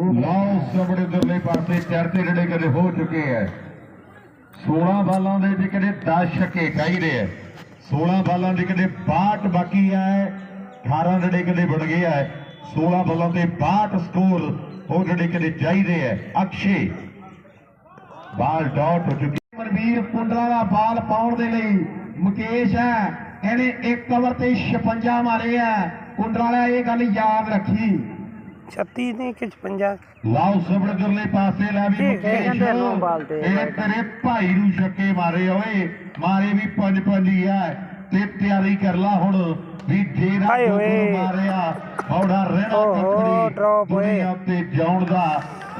ਲਓ ਸਬੜੇ ਦਰਲੇ ਪਾਸੇ ਚੜਤੇ ਜਿਹੜੇ ਕਦੇ ਹੋ ਚੁੱਕੇ ਐ। 16 ਬਾਲਾਂ ਦੇ ਵਿੱਚ ਕਦੇ 10 ਛੱਕੇ ਚਾਹੀਦੇ ਐ। 16 ਬਾਲਾਂ ਦੇ ਕਦੇ 62 ਬਾਕੀ ਐ। 18 ਜਿਹੜੇ ਕਦੇ ਬਣ ਗਏ ਐ। 16 ਬਾਲਾਂ ਤੇ 62 ਸਕੋਰ ਉਹ ਜਿਹੜੇ ਕਦੇ ਚਾਹੀਦੇ ਐ। ਅਕਸ਼ੇ, ਬਾਲ ਡਾਟ ਹੋ ਚੁੱਕੀ। ਮਨਵੀਰ ਪੁੰਡਰਾ ਦਾ ਬਾਲ ਪਾਉਣ ਦੇ ਲਈ ਮੁਕੇਸ਼ ਹੈ ਇਹਨੇ ਇੱਕ ਓਵਰ ਤੇ 56 ਮਾਰੇ ਆ ਕੁੰਡਰਾਲਾ ਇਹ ਗੱਲ ਯਾਦ ਰੱਖੀ। 36 ਨੇ ਕਿ 56 ਲਾਓ ਸਬੜ ਦਰਲੇ ਪਾਸੇ ਲੈ ਵੀ ਕਹਿੰਦੇ ਨੂੰ। ਤੇ ਇਹ ਤੇਰੇ ਭਾਈ ਨੂੰ ਛੱਕੇ ਮਾਰੇ ਓਏ। ਮਾਰੇ ਵੀ ਪੰਜ ਪੰਜ ਹੀ ਆ। ਤੇ ਤਿਆਰੀ ਕਰ ਲਾ ਹੁਣ ਵੀ ਹਾਏ ਤੂੰ ਓਏ। ਮਾਰਿਆ ਔੜਾ ਰਹਿਣਾ drop ਓਏ। ਦੁਨੀਆ ਤੇ ਜਾਣ ਦਾ।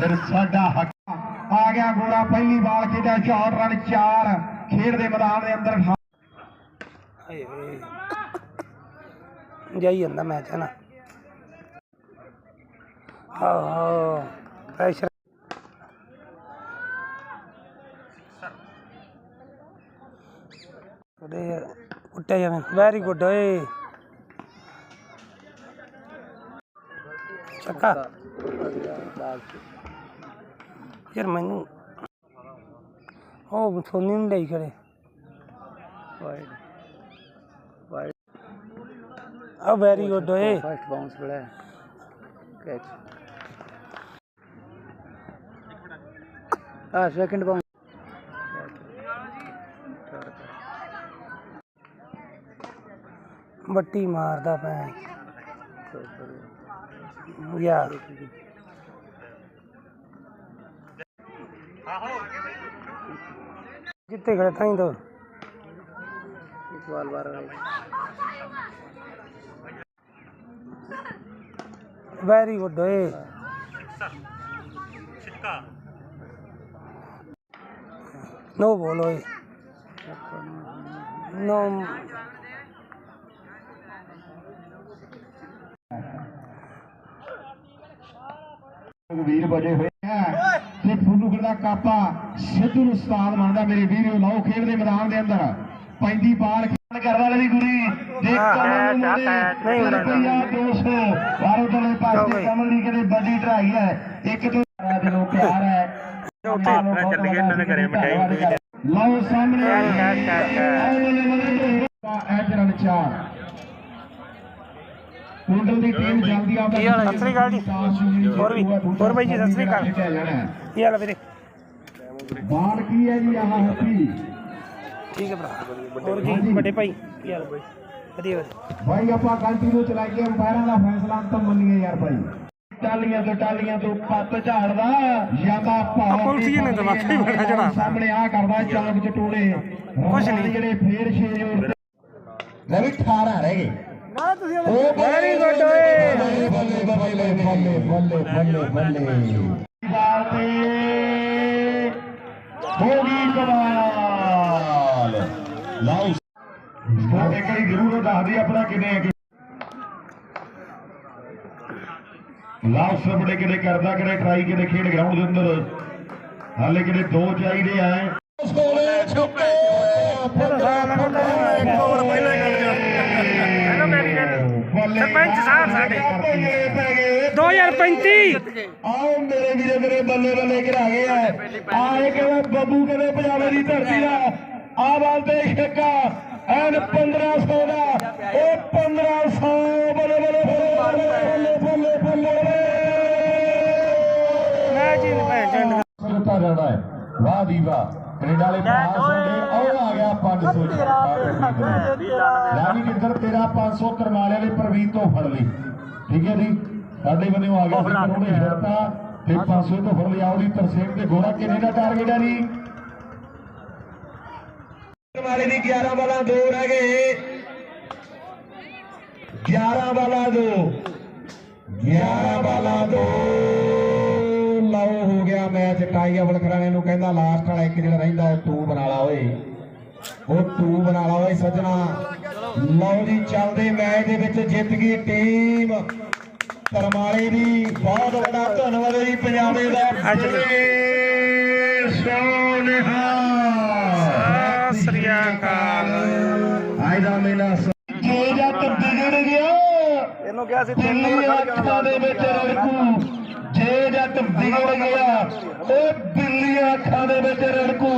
ਫਿਰ ਸਾਡਾ ਹੱਕ ਆ। ਗਿਆ ਗੋਰਾ ਪਹਿਲੀ ਬਾਲ ਖੇਡਿਆ 4 ਰਨ 4 ਖੇਡ ਦੇ ਮੈਦਾਨ ਦੇ ਅੰਦਰ। ਹਾਏ ਓਏ। ਜਾਈ ਜਾਂਦਾ ਮੈਚ ਹੈ ਨਾ? ਆਹੋ ਪ੍ਰੈਸ਼ਰ ਉਹਦੇ ਉੱਟੇ ਜਾਵੇਂ ਵੈਰੀ ਗੁੱਡ ਓਏ ਚੱਕਾ ਯਾਰ ਮੈਨੂੰ ਉਹ ਸੋਨੀ ਨੂੰ ਲਈ ਖੜੇ ਵਾਈਡ ਵਾਈਡ ਆ ਵੈਰੀ ਗੁੱਡ ਓਏ ਫਸਟ ਬਾਉਂਸ ਬੜਾ ਕੈਚ कैच हाँ सेकंड बाउंस ਬੱਟੀ ਮਾਰਦਾ ਪੈ ਯਾਰ ਜਿੱਤੇ ਖੜੇ ਤਾਂ ਹੀ ਤੋਂ इस बॉल बार ਬੋਲ ਓਏ ਨੋ ਵੀਰ ਬਜੇ ਹੋਏ ਆ ਤੇ ਫੁੱਲੂਗੜ ਦਾ ਕਾਪਾ ਸਿੱਧੂ ਨੂੰ ਉਸਤਾਦ ਮੰਨਦਾ ਮੇਰੇ ਵੀਰੋ ਲਾਓ ਖੇਡ ਦੇ ਮੈਦਾਨ ਦੇ ਅੰਦਰ ਪੈਂਦੀ ਬਾਲ ਖੇਡ ਕਰਨ ਵਾਲੇ ਦੀ ਗੁਰੀ ਹਾਂ, ਕਮਲ ਨੂੰ ਨਹੀਂ। ਰੁਪਈਆ 200 ਵਾਰੋ ਲਓ ਪਾਸੇ। ਕਮਲ ਦੀ ਕਿਤੇ ਵੱਡੀ ਢਾਈ ਹੈ ਇੱਕ ਤੋਂ ਦਿਲੋਂ ਪਿਆਰ ਹੈ ਉੱਥੇ ਚੱਲ ਗਏ ਇਹਨਾਂ ਦੇ ਘਰੇ ਮਠਾਈ ਲਓ ਸਾਹਮਣੇ ਚਾਰ ਕੁੰਡਲ ਦੀ ਟੀਮ ਜਲਦੀ ਆ? ਸਤਿ ਸ੍ਰੀ ਅਕਾਲ ਜੀ। ਹੋਰ ਵੀ? ਹੋਰ ਬਾਈ ਜੀ, ਸਤਿ ਸ੍ਰੀ ਅਕਾਲ। ਕੀ ਹਾਲ ਵੀਰੇ? ਬਾਣ ਕੀ ਹੈ ਜੀ ਆਹ ਹੱਥੀ? ਠੀਕ ਹੈ ਭਰਾ। ਹੋਰ ਕੀ ਵੱਡੇ ਭਾਈ ਕੀ ਹਾਲ ਬਾਈ? ਵਧੀਆ। ਵਧੀਆ ਭਾਈ ਆਪਾਂ ਕੰਟੀਨਿਊ ਚਲਾਈਏ ਅੰਪਾਇਰਾਂ ਦਾ ਫੈਸਲਾ ਤਾਂ ਮੰਨੀਏ ਯਾਰ ਭਾਈ ਟਾਲੀਆਂ ਤੋਂ ਟਾਲੀਆਂ ਤੋਂ ਪੱਤ ਝਾੜਦਾ ਪੁਲਸੀਏ ਨੇ ਬੜਾ ਚੜ੍ਹਾ। ਸਾਹਮਣੇ ਆ ਕਰਦਾ ਚਾਲਕ ਚਟੂੜੇ ਕੁਛ ਨਹੀਂ। ਜਿਹੜੇ ਫੇਰ ਛੇ ਜੋੜ ਲੈ ਵੀ 18 ਰਹਿ ਗਏ। ਨਾ ਤੁਸੀਂ ਉਹ ਵੈਰੀ ਗੁੱਡ ਓਏ ਬੱਲੇ ਬੱਲੇ ਬੱਲੇ ਬੱਲੇ ਬੱਲੇ ਬੱਲੇ ਬੱਲੇ ਤੇ ਹੋ ਗਈ ਕਮਾਲ। ਲਾਓ। ਇੱਕ ਵਾਰੀ ਜ਼ਰੂਰ ਦੱਸ ਦੇ ਆਪਣਾ ਕਿੰਨੇ ਹੈ ਲਾਓ ਸਬੜੇ ਕਿਤੇ ਕਰਦਾ ਕਿਤੇ ਟਰਾਈ ਕਿਤੇ ਖੇਡ ਗਰਾਊਂਡ ਦੇ ਅੰਦਰ? ਹਾਲੇ ਕਿਤੇ ਦੋ ਚਾਹੀਦੇ ਆ ਸਕੋਲੇ ਗੱਲ ਸਰਪੰਚ ਸਾਹਿਬ ਸਾਡੇ। ਪੈ ਗਏ। ਪੈ ਗਏ 2035 ਆਓ ਮੇਰੇ ਵੀਰੇ ਮੇਰੇ ਬੱਲੇ ਬੱਲੇ ਘਰਾ ਗਏ ਆ। ਆਏ ਕਿਵੇਂ ਬੱਬੂ ਕਹਿੰਦੇ ਪੰਜਾਬੇ ਦੀ ਧਰਤੀ ਦਾ। ਆ ਬਾਲ ਤੇ ਛੱਕਾ ਐਨ 1500 ਦਾ। ਉਹ 1500 ਬੱਲੇ ਬੱਲੇ ਬੱਲੇ ਬੱਲੇ ਬੱਲੇ ਜਾਣਾ ਹੈ। ਵਾਹ ਦੀ ਵਾਹ ਕੈਨੇਡਾ ਵਾਲੇ ਪਾਸ ਹੁੰਦੇ ਉਹ ਆ ਗਿਆ 500 ਲੈ ਵੀ ਕਿੱਧਰ ਤੇਰਾ 500 ਕਰਮਾਲੇ ਵਾਲੇ ਪ੍ਰਵੀਨ ਤੋਂ ਫੜ ਲਈ। ਠੀਕ ਹੈ ਜੀ? ਸਾਡੇ ਬੰਨਿਓ ਆ ਗਿਆ ਸੀ ਕਰੋੜੇ ਛੜਤਾ ਤੇ 500 ਤੋਂ ਫੜ ਲਿਆ। ਉਹਦੀ ਤਰਸੇਮ ਤੇ ਗੋਰਾ ਕਿੰਨੇ ਦਾ ਟਾਰਗੇਟ ਹੈ ਜੀ। ਕਰਮਾਲੇ ਦੀ 11 ਵਾਲਾ ਦੋ ਰਹਿ ਗਏ। 11 ਵਾਲਾ ਦੋ। 11 ਵਾਲਾ ਦੋ। ਹੋ ਗਿਆ ਮੈਚ ਟਾਈ ਅਵਲ ਕਰਾਣੇ ਨੂੰ ਕਹਿੰਦਾ ਲਾਸਟ ਵਾਲਾ ਇੱਕ ਜਿਹੜਾ ਰਹਿੰਦਾ ਉਹ ਤੂੰ ਬਣਾ ਲਾ ਓਏ। ਉਹ ਤੂੰ ਬਣਾ ਲਾ ਓਏ ਸੱਜਣਾ। ਲਓ ਜੀ ਚੱਲਦੇ ਮੈਚ ਦੇ ਵਿੱਚ ਜਿੱਤ ਗਈ ਟੀਮ। ਕਰਮਾਲੇ ਦੀ ਬਹੁਤ ਵੱਡਾ ਧੰਨਵਾਦ ਜੀ ਪੰਜਾਬੇ ਦਾ। ਸੋਨਿਹਾ ਸਤਿ ਸ੍ਰੀ ਅਕਾਲ। ਅੱਜ ਦਾ ਮੇਲਾ ਸ- ਜੇ ਜੱਟ ਵਿਗੜ ਗਿਆ ਇਹਨੂੰ ਕਿਹਾ ਸੀ ਦਿੱਲੀ ਅੱਖਾਂ ਦੇ ਵਿੱਚ ਰੜਕੂ ਜੇ ਜੱਟ ਵਿਗੜ ਗਿਆ, ਉਹ ਬਿੱਲੀਆਂ ਅੱਖਾਂ ਦੇ ਵਿੱਚ ਰੜਕੂ।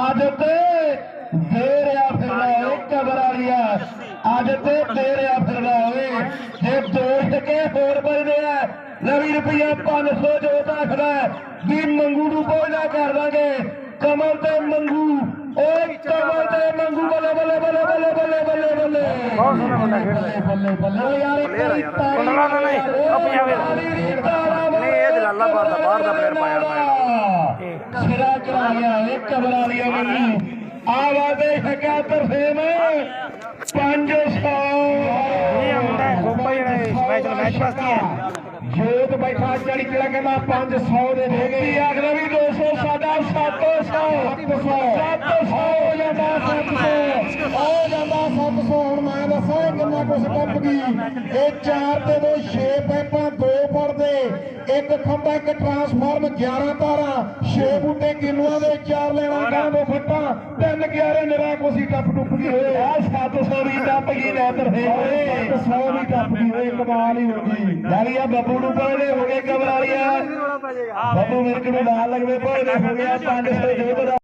ਅੱਜ ਤੇ ਦੇਰਿਆ ਫਿਰਦਾ ਓਏ ਕਬਰ ਵਾਲੀਆ ਅੱਜ ਤੇ ਦੇਰਿਆ ਫਿਰਦਾ ਓਏ ਜੇ ਦੋ ਕੇ ਹੋਰ ਬਜਦੇ ਆ। ਨਵੀਂ ਰੁਪਈਆ 500 ਜੋ ਰੱਖਦਾ ਵੀ ਮੰਗੂ ਨੂੰ ਪਹੁੰਚਾ ਕਰ ਦਾਂਗੇ। ਕਮਲ ਤੇ ਮੰਗੂ, ਓਏ ਕਮਲ ਤੇ ਮੰਗੂ ਬੱਲੇ ਬੱਲੇ ਬਹੁਤ ਸੋਹਣਾ ਮੁੰਡਾ ਖੇਡਦਾ ਬੱਲੇ ਬੱਲੇ। ਓ ਯਾਰ ਇੱਕ ਮੁੰਡਾ ਤਾਂ ਨਹੀਂ, ਉਹ ਪੰਜਾਬੀ ਦਾ। ਦੀ ਨਹੀਂ, ਇਹ ਜਲਾਲਾਬਾਦ ਦਾ ਬਾਹਰ ਦਾ player ਪਾਇਆ ਇਹ। ਸਿਰਾ ਚੜਾ ਗਿਆ ਇਹ ਕਬਰ ਵਾਲੀਆ ਮੈਨੂੰ ਆਵਾਜ਼ੇ ਹਕਾ ਤਰਫੇਮ 500 ਇਹ ਮੁੰਡਾ ਹੈ, ਗੋਪਾ ਜਿਹੜਾ special match ਵਾਸਤੇ ਹੈ। ਜੋਤ ਬੈਠਾ ਚੜੀ ਕਿਲਾ ਕਹਿੰਦਾ 500 ਦੇ ਦੇ ਆਖਦਾ ਵੀ 200 ਸਾਡਾ 700 700 700 ਹੋ ਜਾਂਦਾ 700 ਹੋ ਜਾਂਦਾ 700 ਹੁਣ ਮੈਂ ਦੱਸਾਂ ਕਿੰਨਾ ਕੁਛ ਟੱਪ ਗਈ। ਇਹ 4 ਤੇ 2 6 ਪੈਪਾਂ ਦੋ ਪੜਦੇ। ਇੱਕ ਖੰਭਾ ਇੱਕ ਟਰਾਂਸਫਾਰਮ 11 ਤਾਰਾਂ। 6 ਬੂਟੇ ਕਿੰਨੂਆਂ ਦੇ ਚਾਰ ਲੈਣਾ ਗਾਂ ਦੋ ਫੱਟਾਂ। ਤਿੰਨ 11 ਨਿਰਾ ਕੋਸੀ ਟੱਪ ਟੁੱਪ ਗਈ ਓਏ ਆ 700 ਵੀ ਟੱਪ ਗਈ ਲੈ ਤਰਫੇ ਓਏ 700 ਵੀ ਟੱਪ ਗਈ ਓਏ ਕਮਾਲ ਹੀ ਹੋ ਗਈ। ਯਾਰੀ ਆ ਬੱਬੂ ਨੂੰ ਪੜਦੇ ਹੋ ਗਏ ਕਬਰਾਲੀਆ ਬੱਬੂ ਮੇਰੇ ਕੋਲ ਨਾਲ ਲੱਗਦੇ ਪੜਦੇ ਹੋ ਗਿਆ 500 ਜੋਤ